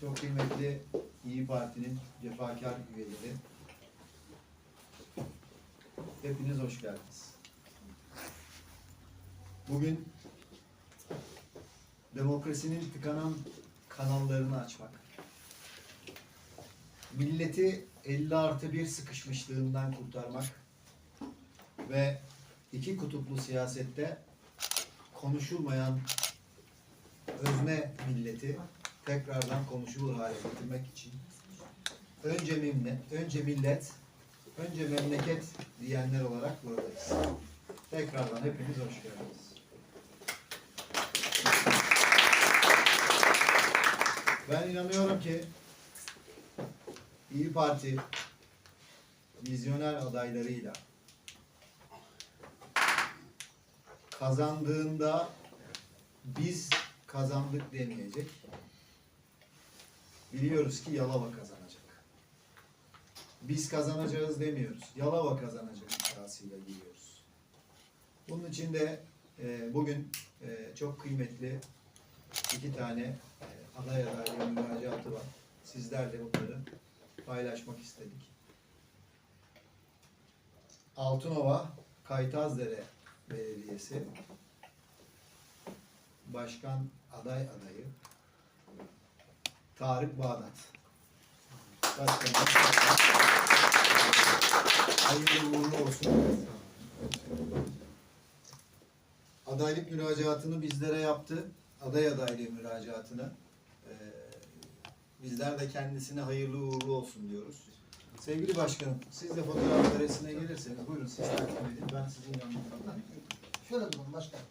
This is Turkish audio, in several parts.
çok kıymetli İyi Parti'nin cefakar üyeleri. Hepiniz hoş geldiniz. Bugün demokrasinin tıkanan kanallarını açmak, milleti 50 artı bir sıkışmışlığından kurtarmak ve iki kutuplu siyasette konuşulmayan özne milleti tekrardan konuşulur hale getirmek için önce millet, önce millet, önce memleket diyenler olarak buradayız. Tekrardan hepiniz hoş geldiniz. Ben inanıyorum ki İyi Parti vizyoner adaylarıyla kazandığında biz kazandık demeyecek. Biliyoruz ki Yalova kazanacak. Biz kazanacağız demiyoruz. Yalova kazanacak iddiasıyla giriyoruz. Bunun için de e, bugün e, çok kıymetli iki tane e, aday adaylığı müracaatı var. Sizlerle bunları paylaşmak istedik. Altınova Kaytazdere Belediyesi Başkan aday adayı Tarık Bağdat. Başkanım. Hayırlı uğurlu olsun. Adaylık müracaatını bizlere yaptı. Aday adaylığı müracaatını. Ee, bizler de kendisine hayırlı uğurlu olsun diyoruz. Sevgili başkanım, siz de fotoğraf kaaresine gelirseniz buyurun siz takdim edin. Ben sizin yanınızdayım. Şöyle durun başkanım.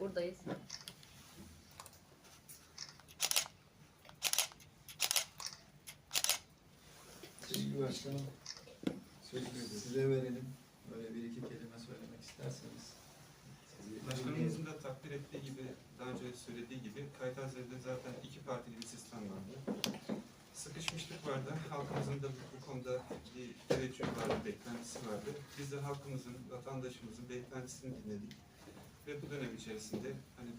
Buradayız. Sevgili başkanım, sözü size verelim. Böyle bir iki kelime söylemek isterseniz. Başkanımızın da takdir ettiği gibi, daha önce söylediği gibi Kaytazi'de zaten iki partili bir sistem vardı. Sıkışmışlık vardı. Halkımızın da bu, bu konuda bir teveccüh vardı, beklentisi vardı. Biz de halkımızın, vatandaşımızın beklentisini dinledik. Ve bu dönem içerisinde hani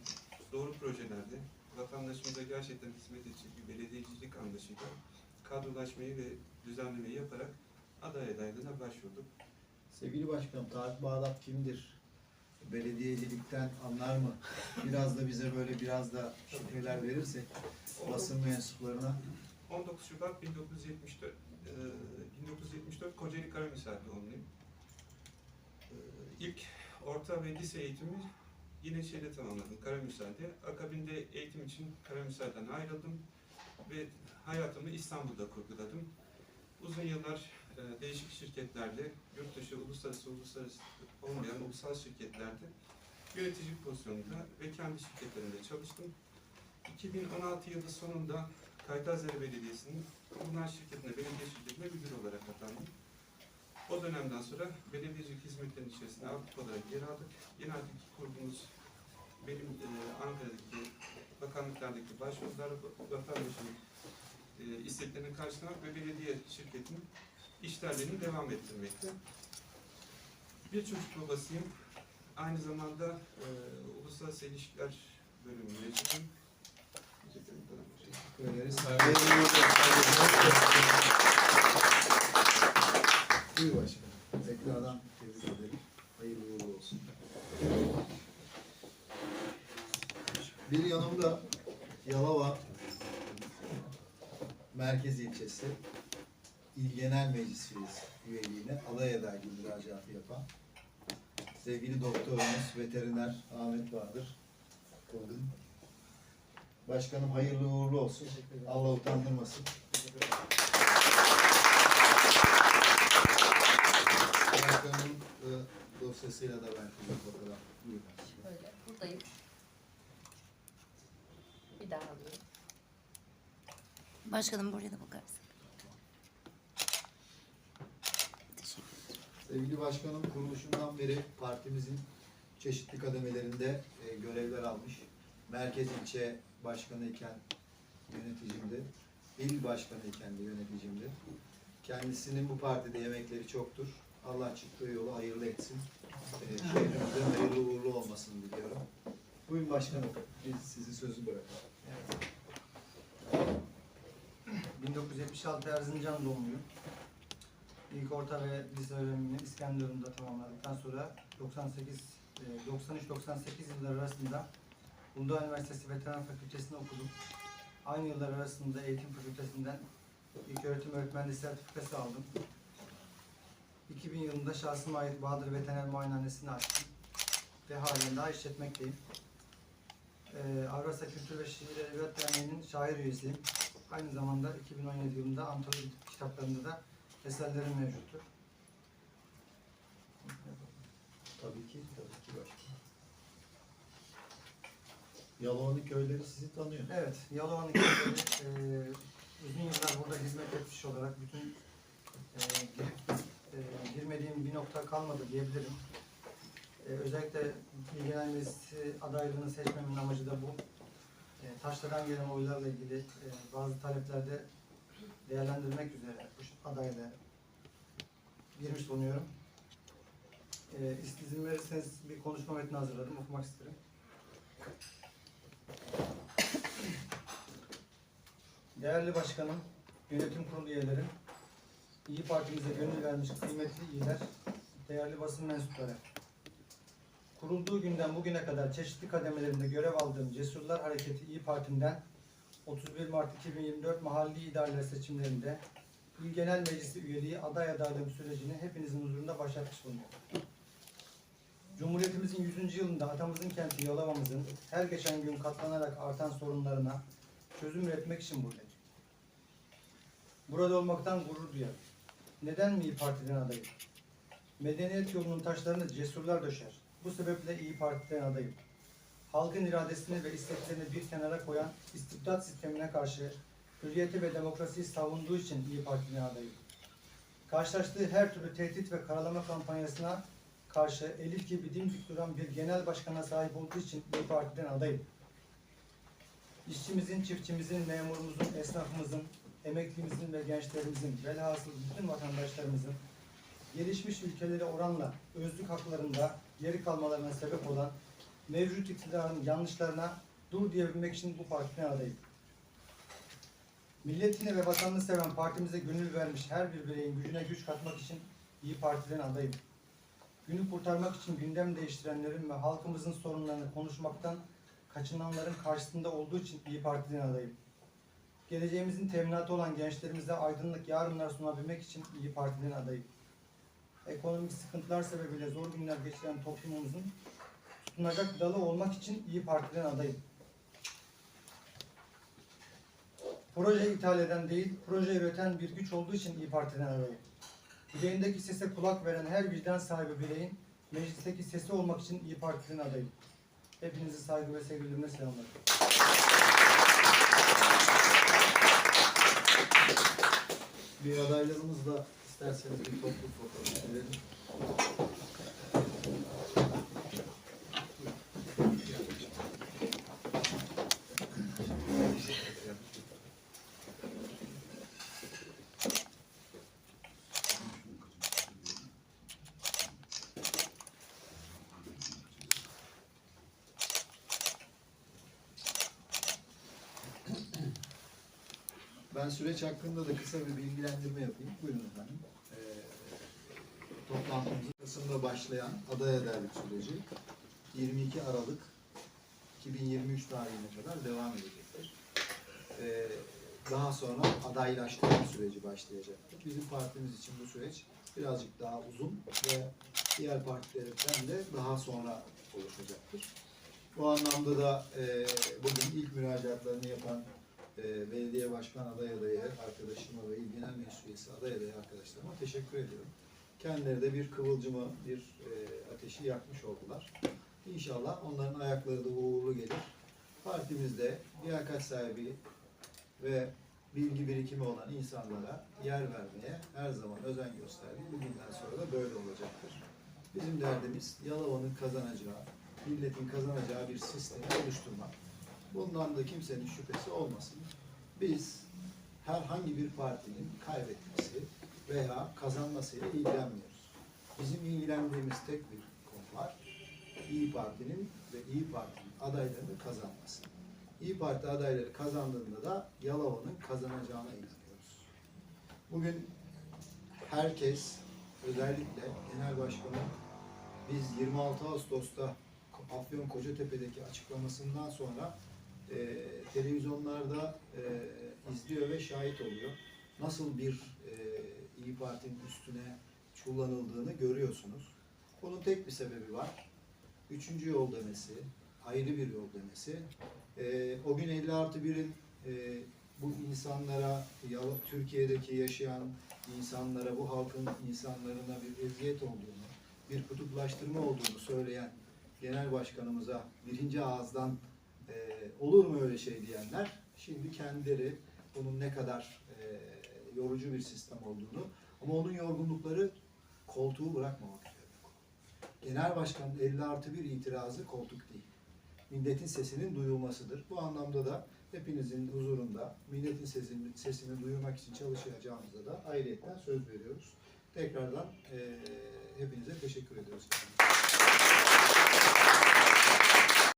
doğru projelerde vatandaşımıza gerçekten hizmet edecek bir belediyecilik anlayışıyla kadrolaşmayı ve düzenlemeyi yaparak aday adaylığına başvurduk. Sevgili başkanım, Tarık Bağdat kimdir? Belediyecilikten anlar mı? Biraz da bize böyle biraz da şifreler verirsek basın mensuplarına. 19 Şubat 1974, e, 1974 Kocaeli Karamürsel doğumluyum. E, İlk orta ve lise eğitimi yine şeyde tamamladım, Karamürsel'de. Akabinde eğitim için Karamürsel'den ayrıldım ve hayatımı İstanbul'da kurguladım. Uzun yıllar e, değişik şirketlerde, yurt dışı, uluslararası, uluslararası olmayan ulusal şirketlerde yönetici pozisyonunda ve kendi şirketlerimde çalıştım. 2016 yılı sonunda Kaytazere Belediyesi'nin Kumlar Şirketi'ne, belediye şirketine müdür olarak atandım. O dönemden sonra belediyecilik hizmetlerinin içerisine aktif olarak yer aldık. Yine artık kurduğumuz benim e, Ankara'daki bakanlıklardaki başvurular vatandaşın e, isteklerini karşılamak ve belediye şirketinin işlerlerini devam ettirmekte. Bir çocuk babasıyım. Aynı zamanda e, Uluslararası İlişkiler bölümü mezunuyum. Teşekkür ederiz. Buyur başkanım. Tekrardan tebrik ederim. Hayırlı uğurlu olsun. Bir yanımda Yalova Merkez İlçesi İl Genel Meclis üyeliğine aday adaylığı müracaatı yapan sevgili doktorumuz veteriner Ahmet Bahadır Kogun. Başkanım hayırlı uğurlu olsun. Allah utandırmasın. Başkanımın e, dosyasıyla da fotoğraf buyurun. Şöyle buradayım. Daha alıyorum. Başkanım buraya da bakarsın. Sevgili başkanım kuruluşundan beri partimizin çeşitli kademelerinde e, görevler almış. Merkez ilçe başkanı iken yöneticimdi. İl başkanı iken de yöneticimdi. Kendisinin bu partide emekleri çoktur. Allah çıktığı yolu hayırlı etsin. E, şehrimizde hayırlı uğurlu olmasını diliyorum. Buyurun başkanım. Biz sizi sözü bırakalım. 76 Erzincan doğumluyum. İlk orta ve lise öğrenimini İskenderun'da tamamladıktan sonra 98 e, 93-98 yılları arasında Uludağ Üniversitesi Veteran Fakültesini okudum. Aynı yıllar arasında eğitim fakültesinden ilk öğretim öğretmenliği sertifikası aldım. 2000 yılında şahsıma ait Bahadır Veteriner Muayenehanesi'ni açtım ve halen daha işletmekteyim. Ee, Avrasya Kültür ve Şiir Edebiyat Derneği'nin şair üyesiyim. Aynı zamanda 2017 yılında antoloji kitaplarında da eserlerim mevcuttur. Tabii ki, tabii ki başkanım. Yalova'nın köyleri sizi tanıyor. Evet, Yalova'nın köyleri e, uzun yıllar burada hizmet etmiş olarak bütün e, girip e, girmediğim bir nokta kalmadı diyebilirim. E, özellikle İl Genel Meclisi adaylığını seçmemin amacı da bu. E, taşladan gelen oylarla ilgili e, bazı taleplerde değerlendirmek üzere bu adayla girmiş bulunuyorum. E, izin verirseniz bir konuşma metni hazırladım, okumak isterim. Değerli başkanım, yönetim kurulu üyeleri, İyi Partimize gönül vermiş kıymetli iyiler, değerli basın mensupları. Kurulduğu günden bugüne kadar çeşitli kademelerinde görev aldığım Cesurlar Hareketi İyi Parti'nden 31 Mart 2024 mahalli idareler seçimlerinde İl Genel Meclisi üyeliği aday adaylığım sürecini hepinizin huzurunda başlatmış bulunuyorum. Cumhuriyetimizin 100. yılında atamızın kenti Yalova'mızın her geçen gün katlanarak artan sorunlarına çözüm üretmek için buradayım. Burada olmaktan gurur duyarım. Neden mi Parti'den adayım? Medeniyet yolunun taşlarını cesurlar döşer. Bu sebeple İyi Parti'den adayım. Halkın iradesini ve isteklerini bir kenara koyan istibdat sistemine karşı hürriyeti ve demokrasiyi savunduğu için İyi Parti'den adayım. Karşılaştığı her türlü tehdit ve karalama kampanyasına karşı Elif gibi dimdik duran bir genel başkana sahip olduğu için İyi Parti'den adayım. İşçimizin, çiftçimizin, memurumuzun, esnafımızın, emeklimizin ve gençlerimizin, velhasıl bütün vatandaşlarımızın gelişmiş ülkelere oranla özlük haklarında geri kalmalarına sebep olan mevcut iktidarın yanlışlarına dur diyebilmek için bu partiden adayım. Milletini ve vatanını seven partimize gönül vermiş her bir bireyin gücüne güç katmak için İyi Parti'den adayım. Günü kurtarmak için gündem değiştirenlerin ve halkımızın sorunlarını konuşmaktan kaçınanların karşısında olduğu için İyi Parti'den adayım. Geleceğimizin teminatı olan gençlerimize aydınlık yarınlar sunabilmek için İyi Parti'den adayım. Ekonomik sıkıntılar sebebiyle zor günler geçiren toplumumuzun tutunacak dalı olmak için İyi Parti'den adayım. Proje ithal eden değil, proje üreten bir güç olduğu için İyi Parti'den adayım. Yüreğindeki sese kulak veren her vicdan sahibi bireyin meclisteki sesi olmak için İyi Parti'den adayım. Hepinizi saygı ve sevgilerimle selamlarım. Bir adaylarımızla isterseniz bir toplu fotoğraf verelim. Ben süreç hakkında da kısa bir bilgilendirme yapayım. Buyurun efendim. Ee, toplantımızın Kasım'da başlayan aday adaylık süreci 22 Aralık 2023 tarihine kadar devam edecektir. Ee, daha sonra adaylaştırma süreci başlayacaktır. Bizim partimiz için bu süreç birazcık daha uzun ve diğer partilerden de daha sonra oluşacaktır. Bu anlamda da e, bugün ilk müracaatlarını yapan e, belediye başkan aday adayı arkadaşıma ve il genel meclis aday adayı arkadaşlarıma teşekkür ediyorum. Kendileri de bir kıvılcımı, bir e, ateşi yakmış oldular. İnşallah onların ayakları da uğurlu gelir. Partimizde liyakat sahibi ve bilgi birikimi olan insanlara yer vermeye her zaman özen gösterdik. Bugünden sonra da böyle olacaktır. Bizim derdimiz Yalova'nın kazanacağı, milletin kazanacağı bir sistemi oluşturmak. Bundan da kimsenin şüphesi olmasın. Biz herhangi bir partinin kaybetmesi veya kazanmasıyla ilgilenmiyoruz. Bizim ilgilendiğimiz tek bir konu var. İyi Parti'nin ve İyi Parti'nin adaylarını kazanması. İyi Parti adayları kazandığında da Yalova'nın kazanacağına inanıyoruz. Bugün herkes özellikle genel başkanın biz 26 Ağustos'ta Afyon Kocatepe'deki açıklamasından sonra e, televizyonlarda e, izliyor ve şahit oluyor. Nasıl bir e, İyi Parti'nin üstüne kullanıldığını görüyorsunuz. Bunun tek bir sebebi var. Üçüncü yol demesi, ayrı bir yol demesi. E, o gün 50 artı 1'in e, bu insanlara, Türkiye'deki yaşayan insanlara, bu halkın insanlarına bir eziyet olduğunu, bir kutuplaştırma olduğunu söyleyen genel başkanımıza birinci ağızdan e, olur mu öyle şey diyenler, şimdi kendileri bunun ne kadar e, yorucu bir sistem olduğunu ama onun yorgunlukları koltuğu bırakmamak üzerine. Genel başkanın 50 artı bir itirazı koltuk değil. Milletin sesinin duyulmasıdır. Bu anlamda da hepinizin huzurunda milletin sesini, sesini duyurmak için çalışacağımıza da ayrıyetten söz veriyoruz. Tekrardan eee hepinize teşekkür ediyoruz.